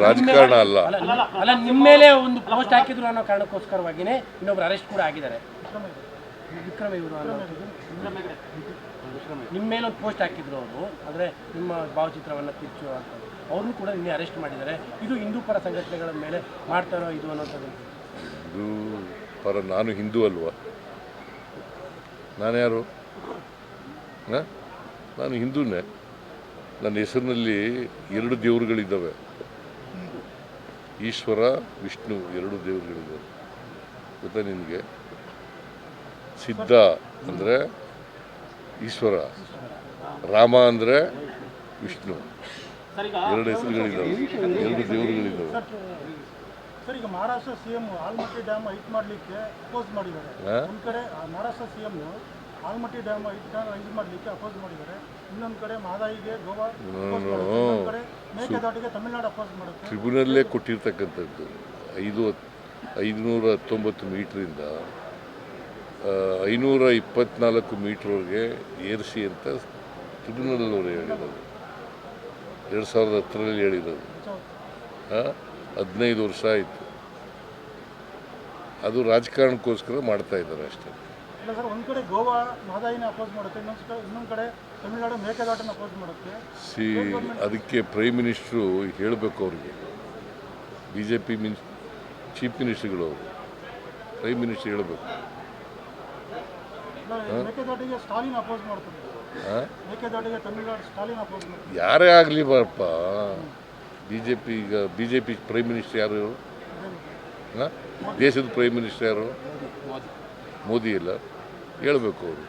ರಾಜಕಾರಣ ಅಲ್ಲ. ಅಲ್ಲ ನಿಮ್ಮ- ಮೇಲೆ ಒಂದು ಪೋಸ್ಟ್ ಹಾಕಿದ್ರು ಅನ್ನೋ ಕಾರಣಕ್ಕೋಸ್ಕರವಾಗಿನೇ ಇನ್ನೊಬ್ರು ಅರೆಸ್ಟ್ ಕೂಡ ಆಗಿದ್ದಾರೆ. ವಿಕ್ರಮ ಇವರು ನಿಮ್ಮ ಮೇಲೆ ಒಂದು ಪೋಸ್ಟ್ ಹಾಕಿದ್ರು ಅವರು ಆದರೆ ನಿಮ್ಮ ಭಾವಚಿತ್ರವನ್ನು ತಿರ್ಚು ಅಂತ. ಅವ್ರನ್ನೂ ಕೂಡ ನಿನ್ನೆ ಅರೆಸ್ಟ್ ಮಾಡಿದ್ದಾರೆ. ಇದು ಹಿಂದೂ ಪರ ಸಂಘಟನೆಗಳ ಮೇಲೆ ಮಾಡ್ತಾರೋ ಇದು ಅನ್ನೋಂಥದ್ದು. ಇದು ಪರ ನಾನು ಹಿಂದೂ ಅಲ್ವಾ? ನಾನು ಯಾರು? ನಾನು ಹಿಂದೂನೇ. ನನ್ನ ಹೆಸರಿನಲ್ಲಿ ಎರಡು ದೇವರುಗಳಿದ್ದಾವೆ. ಈಶ್ವರ ವಿಷ್ಣು ಎರಡು ದೇವರುಗಳಿದ್ದಾವೆ. ಗೊತ್ತಾ ನಿನಗೆ? ಸಿದ್ಧ ಅಂದರೆ ಈಶ್ವರ ರಾಮ ಅಂದರೆ ವಿಷ್ಣು. ಎರಡು ಹೆಸರುಗಳಿದ್ದಾವೆ. ಎರಡು ದೇವರುಗಳಿದ್ದಾವೆ. ಸರ್ ಈಗ Maharashtra C M Almatti dam height ಮಾಡಲಿಕ್ಕೆ ಅಪೋಸ್ ಮಾಡಿದ್ದಾರೆ? ಒಂದು ಕಡೆ Maharashtra C M Almatti dam ಇದು ಮಾಡಲಿಕ್ಕೆ ಅಪೋಸ್ ಮಾಡಿದ್ದಾರೆ. ಇನ್ನೊಂದು ಕಡೆ ಮಹದಾಯಿಗೆ ಗೋವಾ ಕಡೆ ಮೇಕೆದಾಟಿಗೆ ತಮಿಳುನಾಡು ಅಪೋಸ್ ಮಾಡುತ್ತೆ. ಟ್ರಿಬ್ಯುನಲ್ಲೇ ಕೊಟ್ಟಿರ್ತಕ್ಕಂಥದ್ದು. ಐದು ಐದುನೂರ ಹತ್ತೊಂಬತ್ತು ಮೀಟ್ರಿಂದ ಐನೂರ ಇಪ್ಪತ್ನಾಲ್ಕು ಮೀಟ್ರವರೆಗೆ ಏರಿಸಿ ಅಂತ ಟ್ರಿಬ್ಯುನಲ್ನವರು ಹೇಳಿರೋದು. ಎರಡು ಸಾವಿರದ ಹತ್ತರಲ್ಲಿ ಹೇಳಿರೋದು. ಹದಿನೈದು ವರ್ಷ ಆಯಿತು. ಅದು ರಾಜಕಾರಣಕ್ಕೋಸ್ಕರ ಮಾಡ್ತಾ ಇದ್ದಾರೆ ಅಷ್ಟೇ. ಇಲ್ಲ ಸರ್ ಒಂದು ಕಡೆ ಗೋವಾ ಮಹದಾಯಿನ ಅಪೋಸ್ ಮಾಡುತ್ತೆ ಇನ್ನೊಂದು ಕಡೆ ಇನ್ನೊಂದು ಕಡೆ ತಮಿಳುನಾಡು ಮೇಕೆದಾಟನ ಅಪೋಸ್ ಮಾಡುತ್ತೆ. ಸಿ ಅದಕ್ಕೆ ಪ್ರೈಮ್ ಮಿನಿಸ್ಟ್ರು ಹೇಳಬೇಕು ಅವ್ರಿಗೆ. ಬಿ ಜೆ ಪಿ ಮಿನ್ ಚೀಫ್ ಮಿನಿಸ್ಟ್ರುಗಳು ಅವರು ಪ್ರೈಮ್ ಮಿನಿಸ್ಟರ್ ಹೇಳಬೇಕು. ಮೇಕೆದಾಟಿಗೆ ಸ್ಟಾಲಿನ್ ಅಪೋಸ್ ಮಾಡ್ತಾರೆ. ಮೇಕೆದಾಟಿಗೆ ತಮಿಳುನಾಡು ಸ್ಟಾಲಿನ್ ಅಪೋಸ್ ಮಾಡ್ತಾರೆ. ಯಾರೇ ಆಗಲಿ ಬಾರಪ್ಪ. ಬಿ ಜೆ ಪಿ ಈಗ B J P prime minister ಯಾರು ದೇಶದ ಪ್ರೈಮ್ ಮಿನಿಸ್ಟರ್ ಯಾರು? ಮೋದಿ ಇಲ್ಲ. ಹೇಳಬೇಕು ಅವರು.